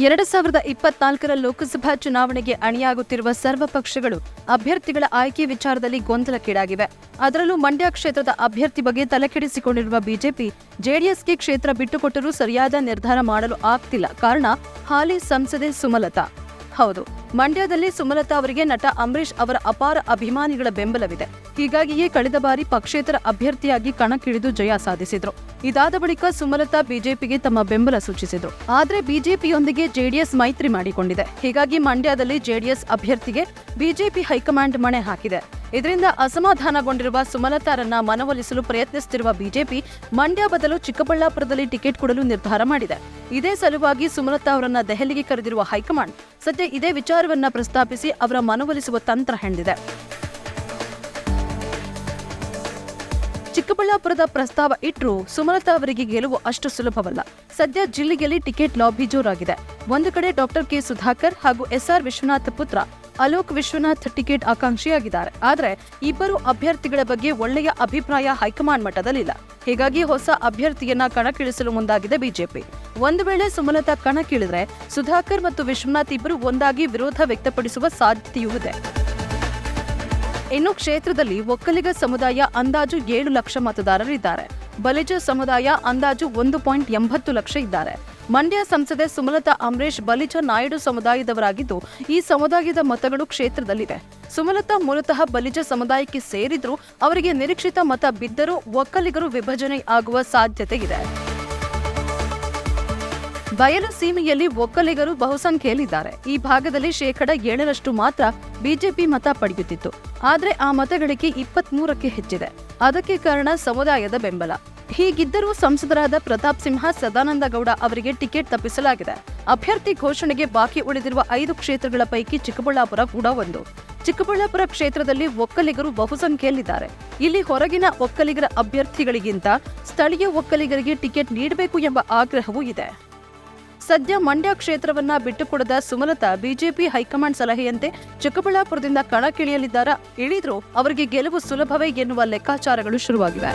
ಎರಡು ಸಾವಿರದ ಇಪ್ಪತ್ನಾಲ್ಕರ ಲೋಕಸಭಾ ಚುನಾವಣೆಗೆ ಅಣಿಯಾಗುತ್ತಿರುವ ಸರ್ವ ಪಕ್ಷಗಳು ಅಭ್ಯರ್ಥಿಗಳ ಆಯ್ಕೆ ವಿಚಾರದಲ್ಲಿ ಗೊಂದಲಕ್ಕೀಡಾಗಿವೆ. ಅದರಲ್ಲೂ ಮಂಡ್ಯ ಕ್ಷೇತ್ರದ ಅಭ್ಯರ್ಥಿ ಬಗ್ಗೆ ತಲೆಕೆಡಿಸಿಕೊಂಡಿರುವ ಬಿಜೆಪಿ, ಜೆಡಿಎಸ್ಗೆ ಕ್ಷೇತ್ರ ಬಿಟ್ಟುಕೊಟ್ಟರೂ ಸರಿಯಾದ ನಿರ್ಧಾರ ಮಾಡಲು ಆಗ್ತಿಲ್ಲ. ಕಾರಣ ಹಾಲಿ ಸಂಸದೆ ಸುಮಲತಾ. ಹೌದು. ಮಂಡ್ಯದಲ್ಲಿ ಸುಮಲತಾ ಅವರಿಗೆ ನಟ ಅಂಬರೀಷ್ ಅವರ ಅಪಾರ ಅಭಿಮಾನಿಗಳ ಬೆಂಬಲವಿದೆ. ಹೀಗಾಗಿಯೇ ಕಳೆದ ಬಾರಿ ಪಕ್ಷೇತರ ಅಭ್ಯರ್ಥಿಯಾಗಿ ಕಣಕ್ಕಿಳಿದು ಜಯ ಸಾಧಿಸಿದ್ರು. ಇದಾದ ಬಳಿಕ ಸುಮಲತಾ ಬಿಜೆಪಿಗೆ ತಮ್ಮ ಬೆಂಬಲ ಸೂಚಿಸಿದ್ರು. ಆದರೆ ಬಿಜೆಪಿಯೊಂದಿಗೆ ಜೆಡಿಎಸ್ ಮೈತ್ರಿ ಮಾಡಿಕೊಂಡಿದೆ. ಹೀಗಾಗಿ ಮಂಡ್ಯದಲ್ಲಿ ಜೆಡಿಎಸ್ ಅಭ್ಯರ್ಥಿಗೆ ಬಿಜೆಪಿ ಹೈಕಮಾಂಡ್ ಮಣೆ ಹಾಕಿದೆ. ಇದರಿಂದ ಅಸಮಾಧಾನಗೊಂಡಿರುವ ಸುಮಲತಾರನ್ನ ಮನವೊಲಿಸಲು ಪ್ರಯತ್ನಿಸುತ್ತಿರುವ ಬಿಜೆಪಿ ಮಂಡ್ಯ ಬದಲು ಚಿಕ್ಕಬಳ್ಳಾಪುರದಲ್ಲಿ ಟಿಕೆಟ್ ಕೊಡಲು ನಿರ್ಧಾರ ಮಾಡಿದೆ. ಇದೇ ಸಲುವಾಗಿ ಸುಮಲತಾ ಅವರನ್ನ ದೆಹಲಿಗೆ ಕರೆದಿರುವ ಹೈಕಮಾಂಡ್ ಸದ್ಯ ಇದೇ ವಿಚಾರವನ್ನ ಪ್ರಸ್ತಾಪಿಸಿ ಅವರ ಮನವೊಲಿಸುವ ತಂತ್ರ ಹೆಣೆದಿದೆ. ಚಿಕ್ಕಬಳ್ಳಾಪುರದ ಪ್ರಸ್ತಾವ ಇಟ್ರು ಸುಮಲತಾ ಅವರಿಗೆ ಗೆಲುವು ಅಷ್ಟು ಸುಲಭವಲ್ಲ. ಸದ್ಯ ಜಿಲ್ಲೆಯಲ್ಲಿ ಟಿಕೆಟ್ ಲಾಬಿ ಜೋರಾಗಿದೆ. ಒಂದು ಕಡೆ ಡಾಕ್ಟರ್ ಕೆ ಸುಧಾಕರ್ ಹಾಗೂ ಎಸ್ಆರ್ ವಿಶ್ವನಾಥ್ ಪುತ್ರ ಅಲೋಕ್ ವಿಶ್ವನಾಥ್ ಟಿಕೆಟ್ ಆಕಾಂಕ್ಷಿಯಾಗಿದ್ದಾರೆ. ಆದರೆ ಇಬ್ಬರು ಅಭ್ಯರ್ಥಿಗಳ ಬಗ್ಗೆ ಒಳ್ಳೆಯ ಅಭಿಪ್ರಾಯ ಹೈಕಮಾಂಡ್ ಮಟ್ಟದಲ್ಲಿಲ್ಲ. ಹೀಗಾಗಿ ಹೊಸ ಅಭ್ಯರ್ಥಿಯನ್ನ ಕಣಕ್ಕಿಳಿಸಲು ಮುಂದಾಗಿದೆ ಬಿಜೆಪಿ. ಒಂದು ವೇಳೆ ಸುಮಲತಾ ಕಣಕ್ಕಿಳಿದ್ರೆ ಸುಧಾಕರ್ ಮತ್ತು ವಿಶ್ವನಾಥ್ ಇಬ್ಬರು ಒಂದಾಗಿ ವಿರೋಧ ವ್ಯಕ್ತಪಡಿಸುವ ಸಾಧ್ಯತೆಯೂ ಇದೆ. ಇನ್ನು ಕ್ಷೇತ್ರದಲ್ಲಿ ಒಕ್ಕಲಿಗ ಸಮುದಾಯ ಅಂದಾಜು ಏಳು ಲಕ್ಷ ಮತದಾರರಿದ್ದಾರೆ. ಬಲಿಜ ಸಮುದಾಯ ಅಂದಾಜು ಒಂದು ಪಾಯಿಂಟ್ ಎಂಬತ್ತು ಲಕ್ಷ ಇದ್ದಾರೆ. ಮಂಡ್ಯ ಸಂಸದೆ ಸುಮಲತಾ ಅಂಬರೀಶ್ ಬಲಿಜ ನಾಯ್ಡು ಸಮುದಾಯದವರಾಗಿದ್ದು, ಈ ಸಮುದಾಯದ ಮತಗಳು ಕ್ಷೇತ್ರದಲ್ಲಿದೆ ಸುಮಲತಾ ಮೂಲತಃ ಬಲಿಜ ಸಮುದಾಯಕ್ಕೆ ಸೇರಿದ್ರೂ, ಅವರಿಗೆ ನಿರೀಕ್ಷಿತ ಮತ ಬಿದ್ದರೂ ಒಕ್ಕಲಿಗರು ವಿಭಜನೆ ಆಗುವ ಸಾಧ್ಯತೆ ಇದೆ. ಬಯಲು ಸೀಮೆಯಲ್ಲಿ ಒಕ್ಕಲಿಗರು ಬಹುಸಂಖ್ಯೆಯಲ್ಲಿದ್ದಾರೆ. ಈ ಭಾಗದಲ್ಲಿ ಶೇಕಡ ಏಳರಷ್ಟು ಮಾತ್ರ ಬಿಜೆಪಿ ಮತ ಪಡೆಯುತ್ತಿತ್ತು. ಆದರೆ ಆ ಮತಗಳಿಕೆ ಇಪ್ಪತ್ಮೂರಕ್ಕೆ ಹೆಚ್ಚಿದೆ. ಅದಕ್ಕೆ ಕಾರಣ ಸಮುದಾಯದ ಬೆಂಬಲ. ಹೀಗಿದ್ದರೂ ಸಂಸದರಾದ ಪ್ರತಾಪ್ ಸಿಂಹ, ಸದಾನಂದ ಗೌಡ ಅವರಿಗೆ ಟಿಕೆಟ್ ತಪ್ಪಿಸಲಾಗಿದೆ. ಅಭ್ಯರ್ಥಿ ಘೋಷಣೆಗೆ ಬಾಕಿ ಉಳಿದಿರುವ ಐದು ಕ್ಷೇತ್ರಗಳ ಪೈಕಿ ಚಿಕ್ಕಬಳ್ಳಾಪುರ ಕೂಡ ಒಂದು. ಚಿಕ್ಕಬಳ್ಳಾಪುರ ಕ್ಷೇತ್ರದಲ್ಲಿ ಒಕ್ಕಲಿಗರು ಬಹುಸಂಖ್ಯೆಯಲ್ಲಿದ್ದಾರೆ. ಇಲ್ಲಿ ಹೊರಗಿನ ಒಕ್ಕಲಿಗರ ಅಭ್ಯರ್ಥಿಗಳಿಗಿಂತ ಸ್ಥಳೀಯ ಒಕ್ಕಲಿಗರಿಗೆ ಟಿಕೆಟ್ ನೀಡಬೇಕು ಎಂಬ ಆಗ್ರಹವೂ ಇದೆ. ಸದ್ಯ ಮಂಡ್ಯ ಕ್ಷೇತ್ರವನ್ನ ಬಿಟ್ಟುಕೊಡದ ಸುಮಲತಾ, ಬಿಜೆಪಿ ಹೈಕಮಾಂಡ್ ಸಲಹೆಯಂತೆ ಚಿಕ್ಕಬಳ್ಳಾಪುರದಿಂದ ಕಣಕ್ಕಿಳಿಯಲಿದ್ದಾರಾ? ಇಳಿದ್ರೂ ಅವರಿಗೆ ಗೆಲುವು ಸುಲಭವೇ ಎನ್ನುವ ಲೆಕ್ಕಾಚಾರಗಳು ಶುರುವಾಗಿವೆ.